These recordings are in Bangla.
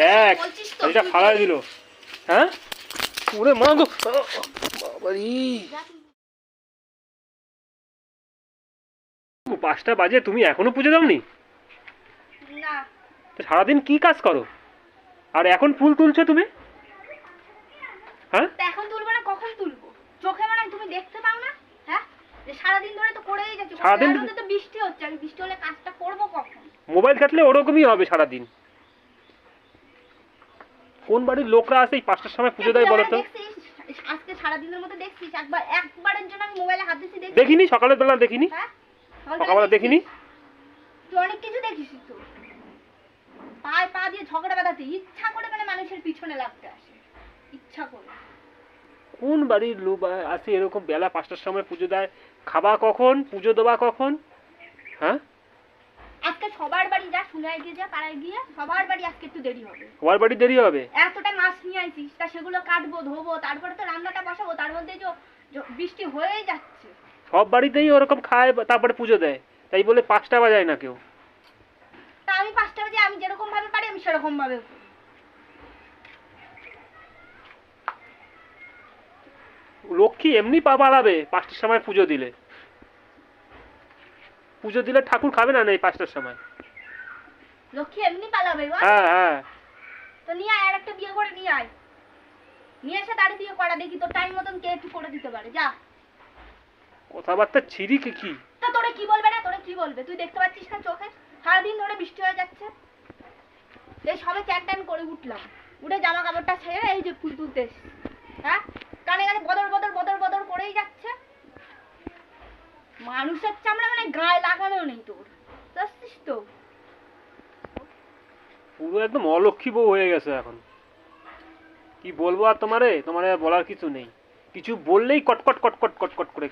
দেখ এটা ফালাই দিল। হ্যাঁ? ওরে মা গো। বাবারি। পাঁচটা বাজে তুমি এখনও পুজো দাওনি? সারাদিন কি কাজ করো? আর এখন ফুল তুলছো তুমি? হ্যাঁ? এখন তুলবো না কখন তুলবো? চোখে মানে তুমি দেখতে পাও না? হ্যাঁ? যে সারাদিন ধরে তো করেই যাচ্ছি। সারাদিন সারাদিন তো বৃষ্টি হচ্ছে আমি বৃষ্টি হলে কাজটা করব কখন? মোবাইল ঘাটলে ওরকমই হবে সারাদিন। কোন বাড়ির লোকরা আসে এই পাঁচটার সময় পুজো দেয় বলো তো? আজকে মধ্যে দেখছিস একবার একবারের জন্য আমি মোবাইলে হাত দিচ্ছি দেখছিস দেখিনি সকালের বেলা দেখিনি। হ্যাঁ? সকালবেলা দেখিনি। তুই অনেক কিছু দেখিস তো। পায়ে পা দিয়ে ঝগড়া বাঁধাতে ইচ্ছা করে মানে মানুষের পিছনে লাগতে আসে। ইচ্ছা করে। কোন বাড়ির লোক আসে এরকম বেলা পাঁচটার সময় পুজো দেয়? খাবা কখন? পুজো দেওয়া কখন? হ্যাঁ? সবার বাড়ি যা শুনে গিয়ে যা পাড়ায় গিয়ে সবার বাড়ি আজকে একটু দেরি হবে। তোমার বাড়ি দেরি হবে? এতটা মাছ নিয়ে আইছিস তা সেগুলো কাটবো ধোবো তারপরে তো রান্নাটা বসাবো তার মধ্যে যে বৃষ্টি হয়েই যাচ্ছে। সব বাড়িতেই ওরকম খায় তারপরে পুজো দেয়। তাই বলে পাঁচটা বাজায় না কেউ? তা আমি পাঁচটা বাজে আমি যেরকম ভাবে পারি আমি সেরকম ভাবে লক্ষ্মী এমনি পা বাড়াবে পাঁচটার সময় পুজো দিলে। পুজো দিলে ঠাকুর খাবে না না এই পাঁচটার সময়? লক্ষ্মী এমনি পালাবে হ্যাঁ হ্যাঁ। তো নিয়ে আয় আর একটা বিয়ে করে নিয়ে আয়। নিয়ে এসে করা দেখি তোর টাইম মতন কে একটু করে দিতে পারে যা। কথাবার্তা ছিরি কি? কি তা তোরে কি বলবে না তোরে কি বলবে? তুই দেখতে পাচ্ছিস না চোখে? সারাদিন ধরে বৃষ্টি হয়ে যাচ্ছে। এই সবে চ্যান ট্যান করে উঠলাম। উঠে জামা কাপড়টা ছেড়ে এই যে ফুল তুলতে হ্যাঁ? কানে কানে বদর বদর বদর বদর করেই যাচ্ছে। মানুষের চামড়া মানে গায়ে লাগানো নেই তোর। বুঝছিস তো? পুরো একদম অলক্ষী বউ হয়ে গেছে এখন। কি বলব আর তোমারে? তোমার আর বলার কিছু নেই। কিছু বললেই কটকট কটকট কটকট করে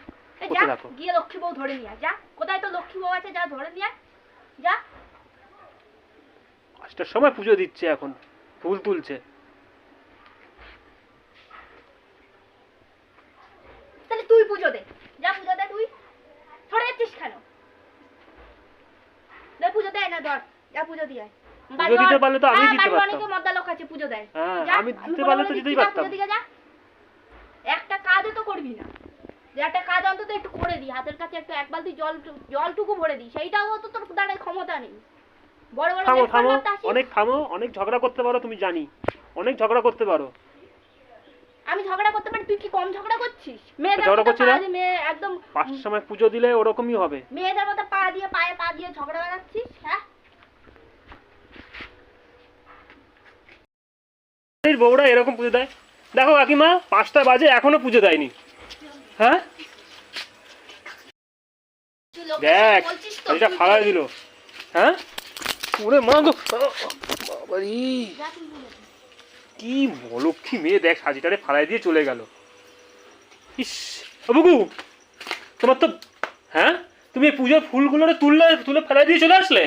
করতে থাকো। গিয়ে লক্ষ্মী বউ ধরে নিয়ে যা। কোথায় তো লক্ষ্মী বউ আছে যা ধরে নিয়ে যা। পাঁচটার সময় পুজো দিচ্ছে এখন ফুল তুলছে। তাহলে তুই পুজো দে যা পুজো দে তুই। সরে যাচ্ছিস কেন? পুজো দেয় না ধর যা পুজো দিয়ে বাড়ি দিতে পারলে তো আমিই হ্যাঁ, দিতে পারতাম। অনেকে মদ্দা লোক আছে পুজো দেয়। হ্যাঁ, আমি দিতে পারলে তো দিতেই পারতাম। পুজো একটা কাজও তো করবি না। যে একটা কাজ অন্তত একটু করে দি হাতের কাছে একটু এক বালতি জল জলটুকু ভরে দি সেইটাও তো তোর ক্ষমতা নেই। বড় বড় থামো থামো অনেক থামো অনেক ঝগড়া করতে পারো তুমি জানি। অনেক ঝগড়া করতে পারো। আমি ঝগড়া করতে পারি তুই কি কম ঝগড়া করছিস? মেয়েদের ঝগড়া মতো করছি না? মেয়ে একদম পাঁচটার সময় পুজো দিলে ওরকমই হবে। মেয়েদের মতো পা দিয়ে পায়ে পা দিয়ে ঝগড়া লাগাচ্ছিস হ্যাঁ? বউরা এরকম পুজো দেয়? দেখো কাকিমা, পাঁচটা বাজে, এখনও পুজো দেয়নি। হ্যাঁ? দেখ এটা দিল। হ্যাঁ? ওরে মা বাবারি। কি অলক্ষী মেয়ে, দেখ, সাজিটারে ফালাই দিয়ে চলে গেল। ইস বুকু, তোমার তো হ্যাঁ? তুমি এই পুজোর ফুলগুলোরে তুললে, তুলে ফেলাই দিয়ে চলে আসলে?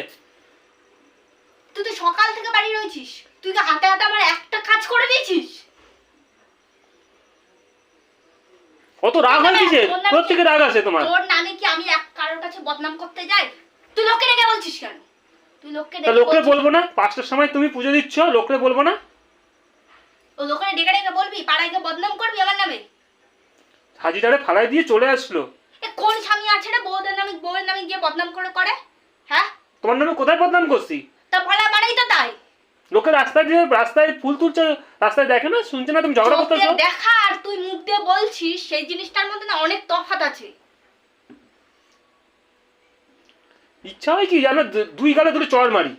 তুই তো সকাল থেকে বাড়ি রয়েছিস। তুই তো হাতে হাতে আমার একটা কাজ করে দিয়েছিস। কত রাগ হয় কিসের? তোর থেকে রাগ আছে তোমার? তোর নামে কি আমি এক কারোর কাছে বদনাম করতে যাই? তুই লোককে ডেকে বলছিস কেন? তুই লোককে ডেকে লোকরে বলব না? পাঁচটার সময় তুমি পুজো দিচ্ছ লোকরে বলব না? ও ডেকে ডেকে বলবি পাড়ায় গিয়ে বদনাম করবি আমার নামে? হাজিটারে ফালাই দিয়ে চলে আসলো। এ কোন স্বামী আছে রে বউদের নামে বউয়ের নামে গিয়ে বদনাম করে করে? হ্যাঁ? তোমার নামে কোথায় বদনাম করছি? তা বলা মানেই তো লোকে রাস্তায় দিয়ে রাস্তায় ফুল তুলছে রাস্তায় দেখে না? শুনছে না তুমি ঝগড়া করতেছো? দেখা আর তুই মুখ দিয়ে বলছিস সেই জিনিসটার মধ্যে না অনেক তফাৎ আছে। ইচ্ছা হয় কি জানো দুই গালে দুটো চড় মারি।